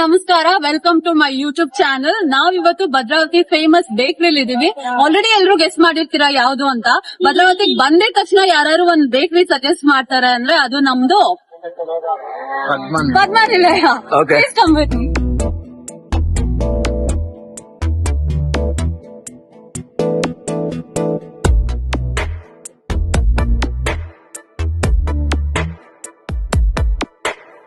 ನಮಸ್ಕಾರ. Welcome to my YouTube channel ನಾವ್ ಇವತ್ತು ಭದ್ರಾವತಿ ಫೇಮಸ್ ಬೇಕ್ರಿಲಿ ಇದೀವಿ. ಆಲ್ರೆಡಿ ಎಲ್ರು ಗೆಸ್ ಮಾಡಿರ್ತೀರಾ ಯಾವ್ದು ಅಂತ? ಭದ್ರಾವತಿಗೆ ಬಂದ ತಕ್ಷಣ ಯಾರು ಒಂದ್ ಬೇಕರಿ ಸಜೆಸ್ಟ್ ಮಾಡ್ತಾರೆ ಅಂದ್ರೆ ಅದು ನಮ್ದು ಪದ್ಮ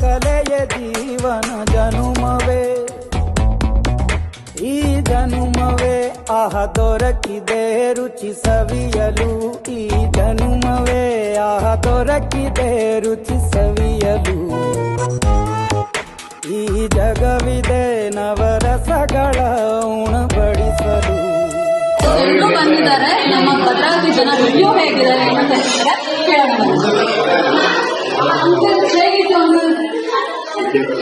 ಕಲೆಯ ಜೀವನ ಜನುಮವೇ. ಈ ಜನುಮವೇ ಆಹ ದೊರಕಿದೆ ರುಚಿ ಸವಿಯಲು. ಈ ಜನುಮವೇ ಆಹ ದೊರಕಿದೆ ರುಚಿ ಸವಿಯಲು. ಈ ಜಗವಿದೆ ನವರಸಗಳ ಉಣಬಡಿಸಲು. ಬಂದಿದ್ದಾರೆ. ನಮ್ಮ ಭದ್ರಾವತಿ ಜನ ವಿಡಿಯೋ ಹೇಗಿದ್ದಾರೆ ಅಂತ ಕೇಳೋಣ.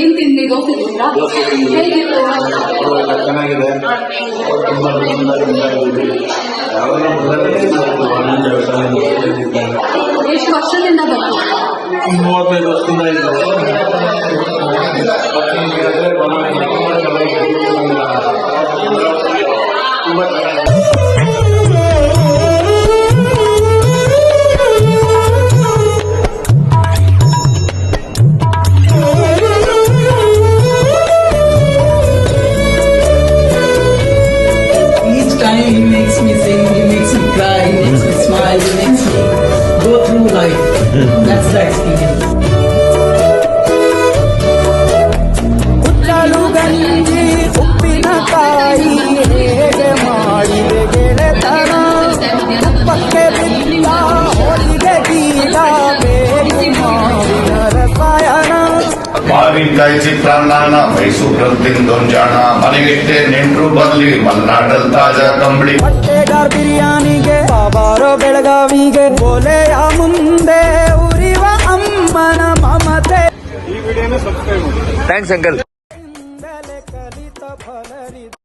ಏನ್ ತಿಂದ್ರಿ? ದೋಸೆ ತಿಂದ್ರಾ? ಹೇಗಿತ್ತು ಚೆನ್ನಾಗಿದೆ. ತುಂಬಾ ಎಷ್ಟು ವರ್ಷದಿಂದ ಬಂತು ಮೂವತ್ತೈದು ವರ್ಷದಿಂದ ಇದ್ದೀವಿ. Time he makes me sing, he makes me cry, he makes me smile, he makes me go through life. That's the experience. ಮಾವಿನಕಾಯಿ ಚಿತ್ರಾನ್ನ ಮೈಸೂರು ತಿಂದೊಂಜಾಣ ಮನೆಗಿಟ್ಟೆ ನೆಂಟ್ರು ಬರ್ಲಿ ಮಲ್ನಾಡಲ್ ತಾಜಾ ಕಂಬಳಿ. ಬಟ್ಟೆಗಾರ್ ಬಿರಿಯಾನಿಗೆ ಬಾಬಾರೋ ಬೆಳಗಾವಿಗೆ ಬೋಲೆಯ ಮುಂದೆ ಉರಿವ ಅಮ್ಮನ ಮಮತೆ. Thanks uncle